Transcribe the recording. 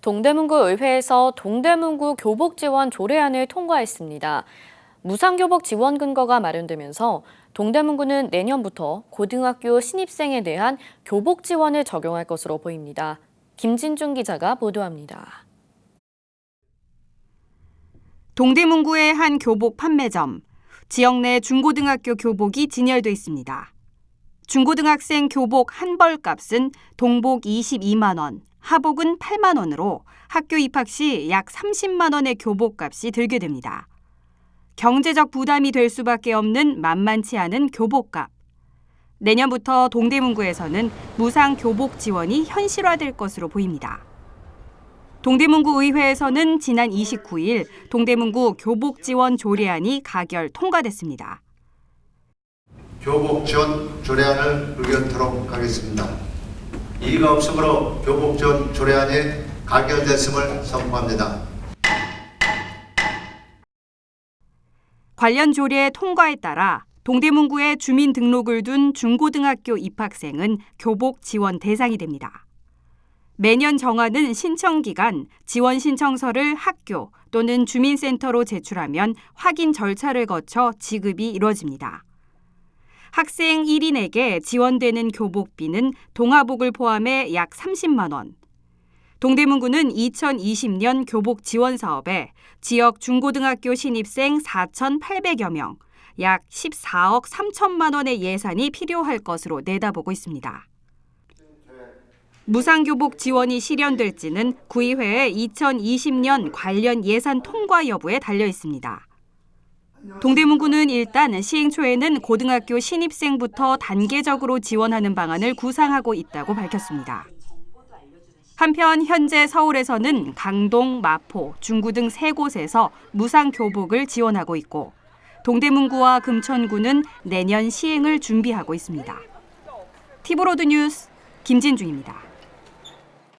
동대문구 의회에서 동대문구 교복 지원 조례안을 통과했습니다. 무상교복 지원 근거가 마련되면서 동대문구는 내년부터 고등학교 신입생에 대한 교복 지원을 적용할 것으로 보입니다. 김진중 기자가 보도합니다. 동대문구의 한 교복 판매점. 지역 내 중고등학교 교복이 진열돼 있습니다. 중고등학생 교복 한 벌 값은 동복 22만 원, 하복은 8만 원으로 학교 입학 시 약 30만 원의 교복 값이 들게 됩니다. 경제적 부담이 될 수밖에 없는 만만치 않은 교복값. 내년부터 동대문구에서는 무상 교복 지원이 현실화될 것으로 보입니다. 동대문구 의회에서는 지난 29일 동대문구 교복 지원 조례안이 가결 통과됐습니다. 교복 지원 조례안을 의견토록 하겠습니다. 이의가 없으므로 교복 지원 조례안이 가결됐음을 선포합니다. 관련 조례 통과에 따라 동대문구에 주민 등록을 둔 중고등학교 입학생은 교복 지원 대상이 됩니다. 매년 정하는 신청 기간 지원 신청서를 학교 또는 주민센터로 제출하면 확인 절차를 거쳐 지급이 이루어집니다. 학생 1인에게 지원되는 교복비는 동화복을 포함해 약 30만 원. 동대문구는 2020년 교복 지원 사업에 지역 중고등학교 신입생 4,800여 명, 약 14억 3천만 원의 예산이 필요할 것으로 내다보고 있습니다. 무상교복 지원이 실현될지는 구의회의 2020년 관련 예산 통과 여부에 달려 있습니다. 동대문구는 일단 시행 초에는 고등학교 신입생부터 단계적으로 지원하는 방안을 구상하고 있다고 밝혔습니다. 한편 현재 서울에서는 강동, 마포, 중구 등 세 곳에서 무상 교복을 지원하고 있고 동대문구와 금천구는 내년 시행을 준비하고 있습니다. 티브로드 뉴스 김진중입니다.